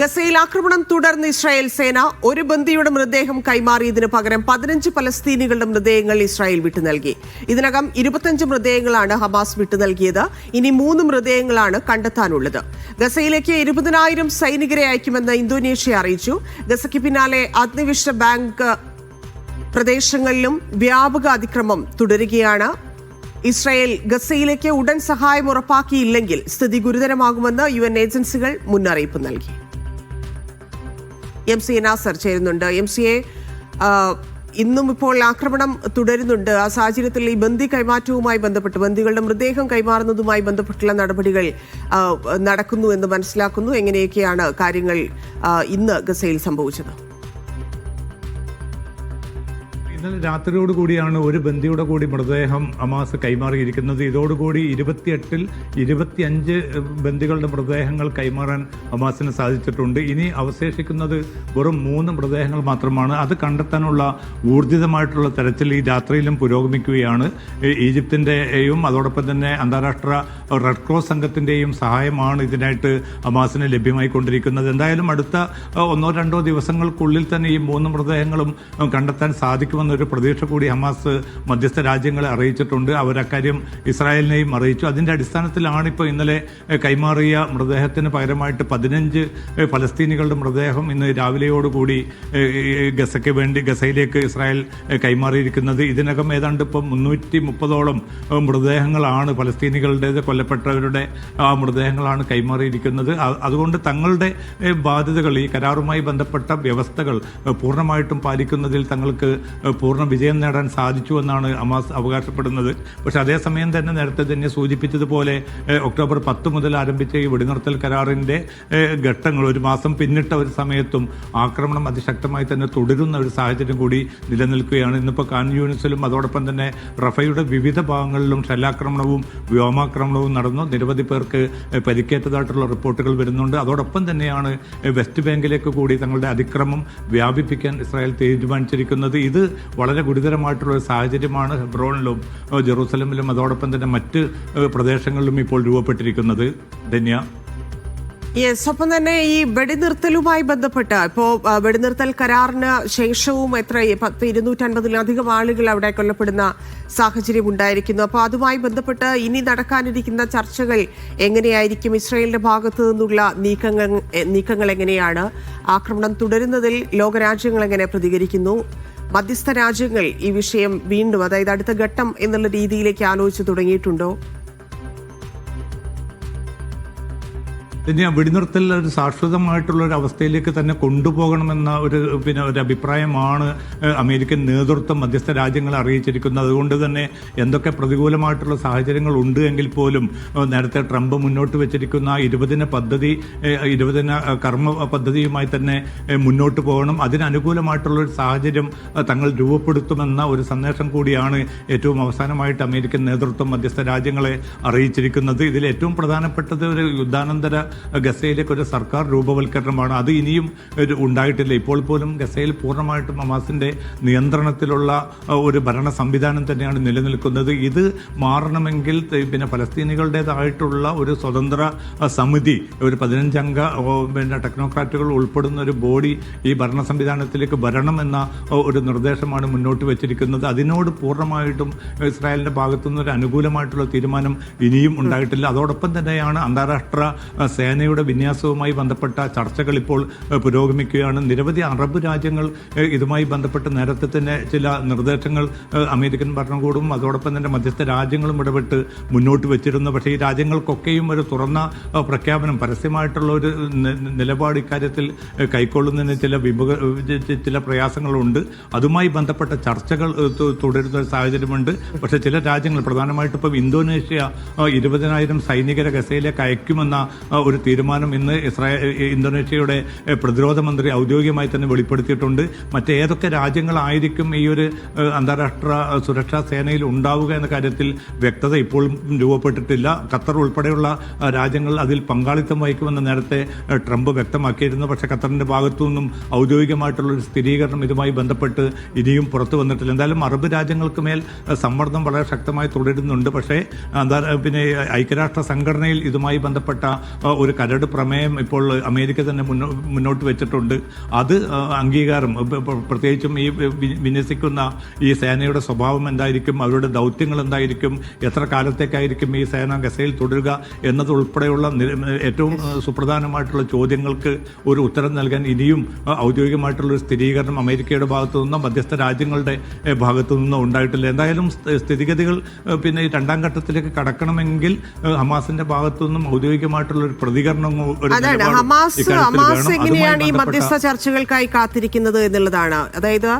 ഗസയിൽ ആക്രമണം തുടർന്ന് ഇസ്രായേൽ സേന ഒരു ബന്ദിയുടെ മൃതദേഹം കൈമാറിയതിനു പകരം പതിനഞ്ച് പലസ്തീനികളുടെ മൃതദേഹങ്ങൾ ഇസ്രായേൽ വിട്ടു നൽകി. ഇതിനകം ഇരുപത്തഞ്ച് മൃതദേഹങ്ങളാണ് ഹമാസ് വിട്ടു നൽകിയത്. ഇനി മൂന്ന് മൃതദേഹങ്ങളാണ് കണ്ടെത്താനുള്ളത്. ഗസയിലേക്ക് ഇരുപതിനായിരം സൈനികരെ അയക്കുമെന്ന് ഇന്തോനേഷ്യ അറിയിച്ചു. ഗസയ്ക്ക് പിന്നാലെ അഗ്നിവിഷ ബാങ്ക് പ്രദേശങ്ങളിലും വ്യാപക അതിക്രമം തുടരുകയാണ്. ഇസ്രായേൽ ഗസയിലേക്ക് ഉടൻ സഹായം ഉറപ്പാക്കിയില്ലെങ്കിൽ സ്ഥിതി ഗുരുതരമാകുമെന്ന് യു ഏജൻസികൾ മുന്നറിയിപ്പ് നൽകി. എം സി നാസർ ചേരുന്നുണ്ട്. എം സി എ ഇന്നും ഇപ്പോൾ ആക്രമണം തുടരുന്നുണ്ട്. ആ സാഹചര്യത്തിൽ ഈ ബന്ദി കൈമാറ്റവുമായി ബന്ധപ്പെട്ട് ബന്ദികളുടെ മൃതദേഹം കൈമാറുന്നതുമായി ബന്ധപ്പെട്ടുള്ള നടപടികൾ നടക്കുന്നു എന്ന് മനസ്സിലാക്കുന്നു. എങ്ങനെയൊക്കെയാണ് കാര്യങ്ങൾ ഇന്ന് ഗസയിൽ സംഭവിച്ചത്? ഇന്നലെ രാത്രിയോട് കൂടിയാണ് ഒരു ബന്ദിയുടെ കൂടി മൃതദേഹം അമാസ് കൈമാറിയിരിക്കുന്നത്. ഇതോടുകൂടി ഇരുപത്തിയെട്ടിൽ ഇരുപത്തിയഞ്ച് ബന്ദികളുടെ മൃതദേഹങ്ങൾ കൈമാറാൻ അമാസിന് സാധിച്ചിട്ടുണ്ട്. ഇനി അവശേഷിക്കുന്നത് വെറും മൂന്ന് മൃതദേഹങ്ങൾ മാത്രമാണ്. അത് കണ്ടെത്താനുള്ള ഊർജിതമായിട്ടുള്ള തരത്തിൽ ഈ രാത്രിയിലും പുരോഗമിക്കുകയാണ്. ഈജിപ്തിന്റെയും അതോടൊപ്പം തന്നെ അന്താരാഷ്ട്ര റെഡ് ക്രോസ് സംഘത്തിന്റെയും സഹായമാണ് ഇതിനായിട്ട് അമാസിന് ലഭ്യമായിക്കൊണ്ടിരിക്കുന്നത്. എന്തായാലും അടുത്ത ഒന്നോ രണ്ടോ ദിവസങ്ങൾക്കുള്ളിൽ തന്നെ ഈ മൂന്ന് മൃതദേഹങ്ങളും കണ്ടെത്താൻ കണ്ടെത്താൻ സാധിക്കുമെന്നൊരു പ്രതീക്ഷ കൂടി ഹമാസ് മധ്യസ്ഥ രാജ്യങ്ങളെ അറിയിച്ചിട്ടുണ്ട്. അവരക്കാര്യം ഇസ്രായേലിനെയും അറിയിച്ചു. അതിന്റെ അടിസ്ഥാനത്തിലാണ് ഇപ്പോൾ ഇന്നലെ കൈമാറിയ മൃതദേഹത്തിന് പകരമായിട്ട് പതിനഞ്ച് ഫലസ്തീനികളുടെ മൃതദേഹം ഇന്ന് രാവിലെയോടുകൂടി ഗസയ്ക്ക് വേണ്ടി ഗസയിലേക്ക് ഇസ്രായേൽ കൈമാറിയിരിക്കുന്നത്. ഇതിനകം ഏതാണ്ട് ഇപ്പം മുന്നൂറ്റി മുപ്പതോളം മൃതദേഹങ്ങളാണ് ഫലസ്തീനികളുടേത് കൊല്ലപ്പെട്ടവരുടെ ആ മൃതദേഹങ്ങളാണ് കൈമാറിയിരിക്കുന്നത്. അതുകൊണ്ട് തങ്ങളുടെ ബാധ്യതകൾ ഈ കരാറുമായി ബന്ധപ്പെട്ട വ്യവസ്ഥകൾ പൂർണമായിട്ടും പാലിക്കുന്നതിൽ തങ്ങൾക്ക് പൂർണ വിജയം നേടാൻ സാധിച്ചു എന്നാണ് അമാസ് അവകാശപ്പെടുന്നത്. പക്ഷേ അതേസമയം തന്നെ നേരത്തെ തന്നെ സൂചിപ്പിച്ചതുപോലെ ഒക്ടോബർ പത്ത് മുതൽ ആരംഭിച്ച ഈ വെടിനിർത്തൽ കരാറിന്റെ ഘട്ടങ്ങൾ ഒരു മാസം പിന്നിട്ട ഒരു സമയത്തും ആക്രമണം അതിശക്തമായി തന്നെ തുടരുന്ന ഒരു സാഹചര്യം കൂടി നിലനിൽക്കുകയാണ്. ഇന്നിപ്പോൾ കാൻ യൂണിസിലും അതോടൊപ്പം തന്നെ റഫയുടെ വിവിധ ഭാഗങ്ങളിലും ഷെല്ലാക്രമണവും വ്യോമാക്രമണവും നടന്നു. നിരവധി പേർക്ക് പരിക്കേറ്റതായിട്ടുള്ള റിപ്പോർട്ടുകൾ വരുന്നുണ്ട്. അതോടൊപ്പം തന്നെയാണ് വെസ്റ്റ് ബാങ്കിലേക്ക് കൂടി തങ്ങളുടെ അതിക്രമം വ്യാപിപ്പിക്കാൻ ഇസ്രായേൽ തീരുമാനിച്ചിരിക്കുന്നത്. ഇത് വളരെ ഗുരുതരമായിട്ടുള്ള ഒരു സാഹചര്യമാണ് ഹെബ്രോണിലും ജെറൂസലമിലും അതോടൊപ്പം തന്നെ മറ്റ് പ്രദേശങ്ങളിലും ഇപ്പോൾ രൂപപ്പെട്ടിരിക്കുന്നത്. ധന്യ. യെസ് ഒപ്പം തന്നെ ഈ വെടിനിർത്തലുമായി ബന്ധപ്പെട്ട് ഇപ്പോ ആ, വെടിനിർത്തൽ കരാറിന് ശേഷവും എത്ര പത്ത് ഇരുന്നൂറ്റൻപതിലധികം ആളുകൾ അവിടെ കൊല്ലപ്പെടുന്ന സാഹചര്യം ഉണ്ടായിരിക്കുന്നു. അപ്പോൾ അതുമായി ബന്ധപ്പെട്ട് ഇനി നടക്കാനിരിക്കുന്ന ചർച്ചകൾ എങ്ങനെയായിരിക്കും? ഇസ്രയേലിന്റെ ഭാഗത്തു നിന്നുള്ള നീക്കങ്ങൾ നീക്കങ്ങൾ എങ്ങനെയാണ്? ആക്രമണം തുടരുന്നതിൽ ലോകരാജ്യങ്ങൾ എങ്ങനെ പ്രതികരിക്കുന്നു? മധ്യസ്ഥ രാജ്യങ്ങൾ ഈ വിഷയം വീണ്ടും അതായത് അടുത്ത ഘട്ടം എന്നുള്ള രീതിയിലേക്ക് ആലോചിച്ച് തുടങ്ങിയിട്ടുണ്ടോ? പിന്നെ വെടിനിർത്തൽ ഒരു ശാശ്വതമായിട്ടുള്ള ഒരു അവസ്ഥയിലേക്ക് തന്നെ കൊണ്ടുപോകണമെന്ന ഒരു പിന്നെ ഒരു അഭിപ്രായമാണ് അമേരിക്കൻ നേതൃത്വം മധ്യസ്ഥ രാജ്യങ്ങളെ അറിയിച്ചിരിക്കുന്നത്. അതുകൊണ്ട് തന്നെ എന്തൊക്കെ പ്രതികൂലമായിട്ടുള്ള സാഹചര്യങ്ങൾ ഉണ്ട് എങ്കിൽ പോലും നേരത്തെ ട്രംപ് മുന്നോട്ട് വെച്ചിരിക്കുന്ന ഇരുപതിന പദ്ധതി ഇരുപതിന കർമ്മ പദ്ധതിയുമായി തന്നെ മുന്നോട്ട് പോകണം. അതിനനുകൂലമായിട്ടുള്ള ഒരു സാഹചര്യം തങ്ങൾ രൂപപ്പെടുത്തുമെന്ന ഒരു സന്ദേശം കൂടിയാണ് ഏറ്റവും അവസാനമായിട്ട് അമേരിക്കൻ നേതൃത്വം മധ്യസ്ഥ രാജ്യങ്ങളെ അറിയിച്ചിരിക്കുന്നത്. ഇതിൽ ഏറ്റവും പ്രധാനപ്പെട്ടത് ഒരു യുദ്ധാനന്തര ഗസയിലേക്ക് ഒരു സർക്കാർ രൂപവൽക്കരണമാണ്. അത് ഇനിയും ഉണ്ടായിട്ടില്ല. ഇപ്പോൾ പോലും ഗസയിൽ പൂർണമായിട്ടും ഹമാസിന്റെ നിയന്ത്രണത്തിലുള്ള ഒരു ഭരണ സംവിധാനം തന്നെയാണ് നിലനിൽക്കുന്നത്. ഇത് മാറണമെങ്കിൽ പിന്നെ ഫലസ്തീനികളുടേതായിട്ടുള്ള ഒരു സ്വതന്ത്ര സമിതി ഒരു പതിനഞ്ചംഗ പിന്നെ ടെക്നോക്രാറ്റുകൾ ഉൾപ്പെടുന്ന ഒരു ബോഡി ഈ ഭരണ സംവിധാനത്തിലേക്ക് എന്ന ഒരു നിർദ്ദേശമാണ് മുന്നോട്ട് വെച്ചിരിക്കുന്നത്. അതിനോട് പൂർണമായിട്ടും ഇസ്രായേലിന്റെ ഭാഗത്തുനിന്ന് ഒരു അനുകൂലമായിട്ടുള്ള തീരുമാനം ഇനിയും ഉണ്ടായിട്ടില്ല. അതോടൊപ്പം തന്നെയാണ് അന്താരാഷ്ട്ര സേനയുടെ വിന്യാസവുമായി ബന്ധപ്പെട്ട ചർച്ചകൾ ഇപ്പോൾ പുരോഗമിക്കുകയാണ്. നിരവധി അറബ് രാജ്യങ്ങൾ ഇതുമായി ബന്ധപ്പെട്ട് നേരത്തെ തന്നെ ചില നിർദ്ദേശങ്ങൾ അമേരിക്കൻ ഭരണകൂടവും അതോടൊപ്പം തന്നെ മധ്യസ്ഥ രാജ്യങ്ങളും ഇടപെട്ട് മുന്നോട്ട് വെച്ചിരുന്നു. പക്ഷേ ഈ രാജ്യങ്ങൾക്കൊക്കെയും ഒരു തുറന്ന പ്രഖ്യാപനം പരസ്യമായിട്ടുള്ള ഒരു നിലപാട് ഇക്കാര്യത്തിൽ കൈക്കൊള്ളുന്നതിന് ചില വിഭവ ചില പ്രയാസങ്ങളുണ്ട്. അതുമായി ബന്ധപ്പെട്ട ചർച്ചകൾ തുടരുന്ന ഒരു സാഹചര്യമുണ്ട്. പക്ഷേ ചില രാജ്യങ്ങൾ പ്രധാനമായിട്ടും ഇപ്പം ഇന്തോനേഷ്യ ഇരുപതിനായിരം സൈനികരെ ഗസയിലേക്ക് അയക്കുമെന്ന ഒരു തീരുമാനം ഇന്ന് ഇസ്രായേൽ ഇന്തോനേഷ്യയുടെ പ്രതിരോധ മന്ത്രി ഔദ്യോഗികമായി തന്നെ വെളിപ്പെടുത്തിയിട്ടുണ്ട്. മറ്റേതൊക്കെ രാജ്യങ്ങളായിരിക്കും ഈ ഒരു അന്താരാഷ്ട്ര സുരക്ഷാ സേനയിൽ ഉണ്ടാവുക എന്ന കാര്യത്തിൽ വ്യക്തത ഇപ്പോഴും രൂപപ്പെട്ടിട്ടില്ല. ഖത്തർ ഉൾപ്പെടെയുള്ള രാജ്യങ്ങൾ അതിൽ പങ്കാളിത്തം വഹിക്കുമെന്ന് നേരത്തെ ട്രംപ് വ്യക്തമാക്കിയിരുന്നു. പക്ഷേ ഖത്തറിന്റെ ഭാഗത്തു നിന്നും ഔദ്യോഗികമായിട്ടുള്ള ഒരു സ്ഥിരീകരണം ഇതുമായി ബന്ധപ്പെട്ട് ഇനിയും പുറത്തു വന്നിട്ടില്ല. എന്തായാലും അറബ് രാജ്യങ്ങൾക്ക് മേൽ സമ്മർദ്ദം വളരെ ശക്തമായി തുടരുന്നുണ്ട്. പക്ഷേ പിന്നെ ഐക്യരാഷ്ട്ര സംഘടനയിൽ ഇതുമായി ബന്ധപ്പെട്ട ഒരു കരട് പ്രമേയം ഇപ്പോൾ അമേരിക്ക തന്നെ മുന്നോട്ട് വെച്ചിട്ടുണ്ട്. അത് അംഗീകാരം പ്രത്യേകിച്ചും ഈ വിന്യസിക്കുന്ന ഈ സേനയുടെ സ്വഭാവം എന്തായിരിക്കും അവരുടെ ദൗത്യങ്ങൾ എന്തായിരിക്കും എത്ര കാലത്തേക്കായിരിക്കും ഈ സേന ഗസയിൽ തുടരുക എന്നതുൾപ്പെടെയുള്ള ഏറ്റവും സുപ്രധാനമായിട്ടുള്ള ചോദ്യങ്ങൾക്ക് ഒരു ഉത്തരം നൽകാൻ ഇനിയും ഔദ്യോഗികമായിട്ടുള്ളൊരു സ്ഥിരീകരണം അമേരിക്കയുടെ ഭാഗത്തു നിന്നോ മധ്യസ്ഥ രാജ്യങ്ങളുടെ ഭാഗത്തു നിന്നോ ഉണ്ടായിട്ടില്ല. എന്തായാലും സ്ഥിതിഗതികൾ പിന്നെ ഈ രണ്ടാം ഘട്ടത്തിലേക്ക് കടക്കണമെങ്കിൽ ഹമാസിന്റെ ഭാഗത്തു നിന്നും ഔദ്യോഗികമായിട്ടുള്ള ഒരു പ്രതികരണമോ ഒരു അതാണ്. ഹമാസ് ഹമാസ് എങ്ങനെയാണ് ഈ മധ്യസ്ഥ ചർച്ചകൾക്കായി കാത്തിരിക്കുന്നത് എന്നുള്ളതാണ്. അതായത്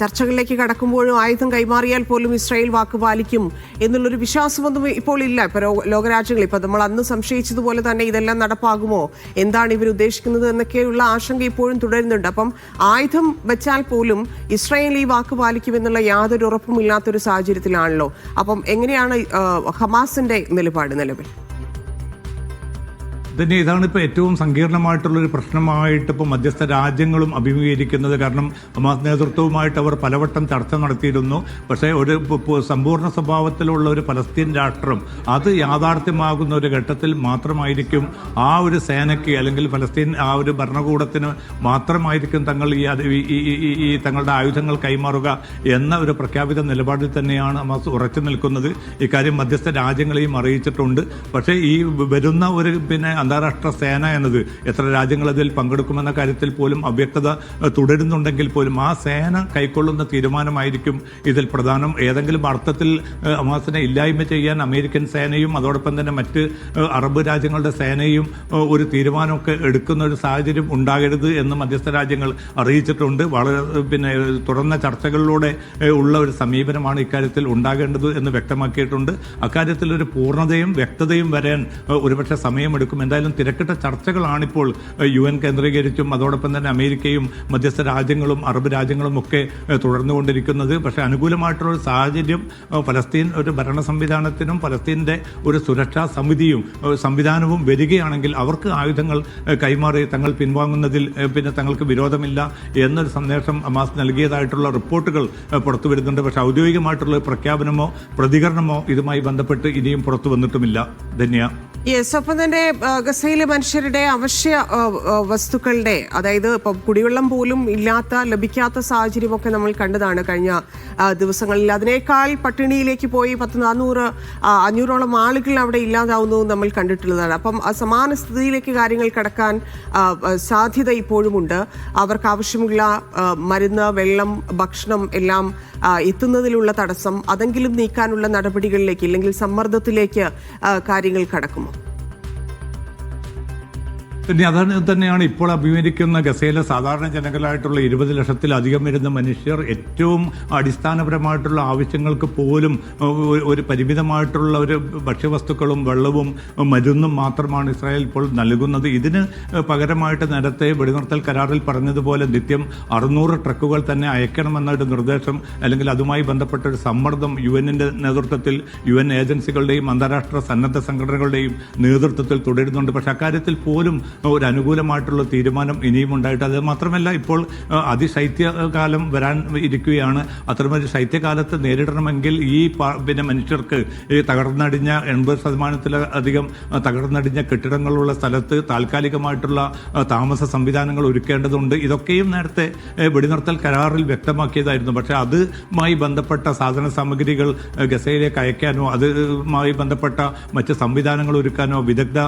ചർച്ചകളിലേക്ക് കടക്കുമ്പോഴും ആയുധം കൈമാറിയാൽ പോലും ഇസ്രായേൽ വാക്ക് പാലിക്കും എന്നുള്ളൊരു വിശ്വാസമൊന്നും ഇപ്പോൾ ഇല്ല. ഇപ്പൊ ലോകരാജ്യങ്ങൾ ഇപ്പൊ നമ്മൾ അന്ന് സംശയിച്ചതുപോലെ തന്നെ ഇതെല്ലാം നടപ്പാകുമോ? എന്താണ് ഇവർ ഉദ്ദേശിക്കുന്നത് എന്നൊക്കെയുള്ള ആശങ്ക ഇപ്പോഴും തുടരുന്നുണ്ട്. അപ്പം ആയുധം വെച്ചാൽ പോലും ഇസ്രായേൽ ഈ വാക്ക് പാലിക്കുമെന്നുള്ള യാതൊരു ഉറപ്പും ഇല്ലാത്തൊരു സാഹചര്യത്തിലാണല്ലോ. അപ്പം എങ്ങനെയാണ് ഹമാസിന്റെ നിലപാട് നിലവിൽ? തന്നെ ഇതാണ് ഇപ്പോൾ ഏറ്റവും സങ്കീർണമായിട്ടുള്ളൊരു പ്രശ്നമായിട്ട് ഇപ്പോൾ മധ്യസ്ഥ രാജ്യങ്ങളും അഭിമുഖീകരിക്കുന്നത്. കാരണം ഹമാസ് നേതൃത്വവുമായിട്ട് അവർ പലവട്ടം ചർച്ച നടത്തിയിരുന്നു. പക്ഷേ ഒരു സമ്പൂർണ സ്വഭാവത്തിലുള്ള ഒരു പലസ്തീൻ രാഷ്ട്രം അത് യാഥാർത്ഥ്യമാകുന്ന ഒരു ഘട്ടത്തിൽ മാത്രമായിരിക്കും ആ ഒരു സേനയ്ക്ക് അല്ലെങ്കിൽ ഫലസ്തീൻ ആ ഒരു ഭരണകൂടത്തിന് മാത്രമായിരിക്കും തങ്ങൾ ഈ- ഈ തങ്ങളുടെ ആയുധങ്ങൾ കൈമാറുക എന്ന ഒരു പ്രഖ്യാപിത നിലപാടിൽ തന്നെയാണ് ഹമാസ് ഉറച്ചു നിൽക്കുന്നത്. ഇക്കാര്യം മധ്യസ്ഥ രാജ്യങ്ങളെയും അറിയിച്ചിട്ടുണ്ട്. പക്ഷേ ഈ വരുന്ന ഒരു പിന്നെ അന്താരാഷ്ട്ര സേന എന്നത് എത്ര രാജ്യങ്ങൾ അതിൽ പങ്കെടുക്കുമെന്ന കാര്യത്തിൽ പോലും അവ്യക്തത തുടരുന്നുണ്ടെങ്കിൽ പോലും ആ സേന കൈക്കൊള്ളുന്ന തീരുമാനമായിരിക്കും ഇതിൽ പ്രധാനം. ഏതെങ്കിലും അർത്ഥത്തിൽ അമാസിനെ ഇല്ലായ്മ ചെയ്യാൻ അമേരിക്കൻ സേനയും അതോടൊപ്പം തന്നെ മറ്റ് അറബ് രാജ്യങ്ങളുടെ സേനയും ഒരു തീരുമാനമൊക്കെ എടുക്കുന്ന ഒരു സാഹചര്യം ഉണ്ടാകരുത് എന്ന് മധ്യസ്ഥ രാജ്യങ്ങൾ അറിയിച്ചിട്ടുണ്ട്. വളരെ പിന്നെ തുറന്ന ചർച്ചകളിലൂടെ ഉള്ള ഒരു സമീപനമാണ് ഇക്കാര്യത്തിൽ ഉണ്ടാകേണ്ടത് എന്ന് വ്യക്തമാക്കിയിട്ടുണ്ട്. അക്കാര്യത്തിൽ ഒരു പൂർണതയും വ്യക്തതയും വരാൻ ഒരുപക്ഷെ സമയമെടുക്കും എന്തായാലും തിരക്കിട്ട ചർച്ചകളാണിപ്പോൾ യു എൻ കേന്ദ്രീകരിച്ചും അതോടൊപ്പം തന്നെ അമേരിക്കയും മധ്യസ്ഥ രാജ്യങ്ങളും അറബ് രാജ്യങ്ങളും ഒക്കെ തുടർന്നുകൊണ്ടിരിക്കുന്നത്. പക്ഷേ അനുകൂലമായിട്ടുള്ള ഒരു സാഹചര്യം ഫലസ്തീൻ ഒരു ഭരണ സംവിധാനത്തിനും ഫലസ്തീന്റെ ഒരു സുരക്ഷാ സമിതിയും സംവിധാനവും വരികയാണെങ്കിൽ അവർക്ക് ആയുധങ്ങൾ കൈമാറി തങ്ങൾ പിൻവാങ്ങുന്നതിൽ പിന്നെ തങ്ങൾക്ക് വിരോധമില്ല എന്നൊരു സന്ദേശം അമാസ് നൽകിയതായിട്ടുള്ള റിപ്പോർട്ടുകൾ പുറത്തു വരുന്നുണ്ട്. പക്ഷേ ഔദ്യോഗികമായിട്ടുള്ള പ്രഖ്യാപനമോ പ്രതികരണമോ ഇതുമായി ബന്ധപ്പെട്ട് ഇനിയും പുറത്തു വന്നിട്ടുമില്ല. ധന്യ. യെസ് ഒപ്പം തന്നെ ആ, ഗസയിലെ മനുഷ്യരുടെ അവശ്യ വസ്തുക്കളുടെ അതായത് ഇപ്പം കുടിവെള്ളം പോലും ഇല്ലാത്ത ലഭിക്കാത്ത സാഹചര്യമൊക്കെ നമ്മൾ കണ്ടതാണ് കഴിഞ്ഞ ദിവസങ്ങളിൽ. അതിനേക്കാൾ പട്ടിണിയിലേക്ക് പോയി പത്ത് നാനൂറ് അഞ്ഞൂറോളം ആളുകൾ അവിടെ ഇല്ലാതാവുന്നതും നമ്മൾ കണ്ടിട്ടുള്ളതാണ്. അപ്പം സമാന സ്ഥിതിയിലേക്ക് കാര്യങ്ങൾ കടക്കാൻ സാധ്യത ഇപ്പോഴുമുണ്ട്. അവർക്ക് ആവശ്യമുള്ള മരുന്ന് വെള്ളം ഭക്ഷണം എല്ലാം എത്തുന്നതിലുള്ള തടസ്സം അതെങ്കിലും നീക്കാനുള്ള നടപടികളിലേക്ക് അല്ലെങ്കിൽ സമ്മർദ്ദത്തിലേക്ക് കാര്യങ്ങൾ കടക്കുമോ? പിന്നെ അതാണ് തന്നെയാണ് ഇപ്പോൾ അഭിമുഖീകരിക്കുന്ന ഗസയിലെ സാധാരണ ജനങ്ങളായിട്ടുള്ള ഇരുപത് ലക്ഷത്തിലധികം വരുന്ന മനുഷ്യർ ഏറ്റവും അടിസ്ഥാനപരമായിട്ടുള്ള ആവശ്യങ്ങൾക്ക് പോലും ഒരു പരിമിതമായിട്ടുള്ള ഒരു ഭക്ഷ്യവസ്തുക്കളും വെള്ളവും മരുന്നും മാത്രമാണ് ഇസ്രായേൽ ഇപ്പോൾ നൽകുന്നത്. ഇതിന് പകരമായിട്ട് നേരത്തെ വെടിനിർത്തൽ കരാറിൽ പറഞ്ഞതുപോലെ നിത്യം അറുന്നൂറ് ട്രക്കുകൾ തന്നെ അയക്കണമെന്നൊരു നിർദ്ദേശം അല്ലെങ്കിൽ അതുമായി ബന്ധപ്പെട്ട ഒരു സമ്മർദ്ദം യു എന്നിന്റെ നേതൃത്വത്തിൽ യു എൻ ഏജൻസികളുടെയും അന്താരാഷ്ട്ര സന്നദ്ധ സംഘടനകളുടെയും നേതൃത്വത്തിൽ തുടരുന്നുണ്ട്. പക്ഷെ അക്കാര്യത്തിൽ പോലും ഒരു അനുകൂലമായിട്ടുള്ള തീരുമാനം ഇനിയും ഉണ്ടായിട്ട് അത് മാത്രമല്ല ഇപ്പോൾ അതിശൈത്യകാലം വരാൻ ഇരിക്കുകയാണ്. അത്തരമൊരു ശൈത്യകാലത്ത് നേരിടണമെങ്കിൽ ഈ പിന്നെ മനുഷ്യർക്ക് ഈ തകർന്നടിഞ്ഞ എൺപത് ശതമാനത്തിലധികം തകർന്നടിഞ്ഞ കെട്ടിടങ്ങളുള്ള സ്ഥലത്ത് താൽക്കാലികമായിട്ടുള്ള താമസ സംവിധാനങ്ങൾ ഒരുക്കേണ്ടതുണ്ട്. ഇതൊക്കെയും നേരത്തെ വെടിനിർത്തൽ കരാറിൽ വ്യക്തമാക്കിയതായിരുന്നു. പക്ഷേ അതുമായി ബന്ധപ്പെട്ട സാധന സാമഗ്രികൾ ഗസയിലേക്ക് അയക്കാനോ അതുമായി ബന്ധപ്പെട്ട മറ്റ് സംവിധാനങ്ങൾ ഒരുക്കാനോ വിദഗ്ധ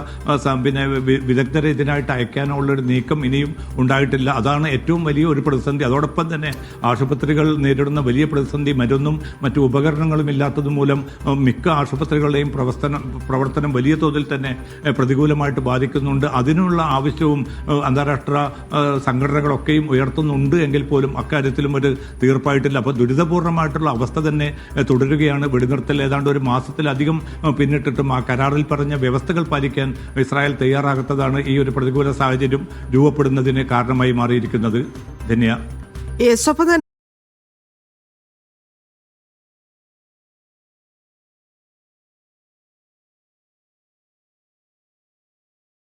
പിന്നെ വിദഗ്ധരെ ഇതിനായിട്ട് അയക്കാനുള്ളൊരു നീക്കം ഇനിയും ഉണ്ടായിട്ടില്ല. അതാണ് ഏറ്റവും വലിയ ഒരു പ്രതിസന്ധി. അതോടൊപ്പം തന്നെ ആശുപത്രികൾ നേരിടുന്ന വലിയ പ്രതിസന്ധി മരുന്നും മറ്റു ഉപകരണങ്ങളും ഇല്ലാത്തത് മൂലം മിക്ക ആശുപത്രികളുടെയും പ്രവർത്തനം പ്രവർത്തനം വലിയ തോതിൽ തന്നെ പ്രതികൂലമായിട്ട് ബാധിക്കുന്നുണ്ട്. അതിനുള്ള ആവശ്യവും അന്താരാഷ്ട്ര സംഘടനകളൊക്കെയും ഉയർത്തുന്നുണ്ട് എങ്കിൽ പോലും അക്കാര്യത്തിലും ഒരു തീർപ്പായിട്ടില്ല. അപ്പോൾ ദുരിതപൂർണമായിട്ടുള്ള അവസ്ഥ തന്നെ തുടരുകയാണ്. വെടിനിർത്തൽ ഏതാണ്ട് ഒരു മാസത്തിലധികം പിന്നിട്ടിട്ടും ആ കരാറിൽ പറഞ്ഞ വ്യവസ്ഥകൾ പാലിക്കാൻ ഇസ്രായേൽ തയ്യാറാകാത്തതാണ് ഈ പ്രതികൂല സാഹചര്യം രൂപപ്പെടുന്നതിന് കാരണമായി മാറിയിരിക്കുന്നത് ധന്യ.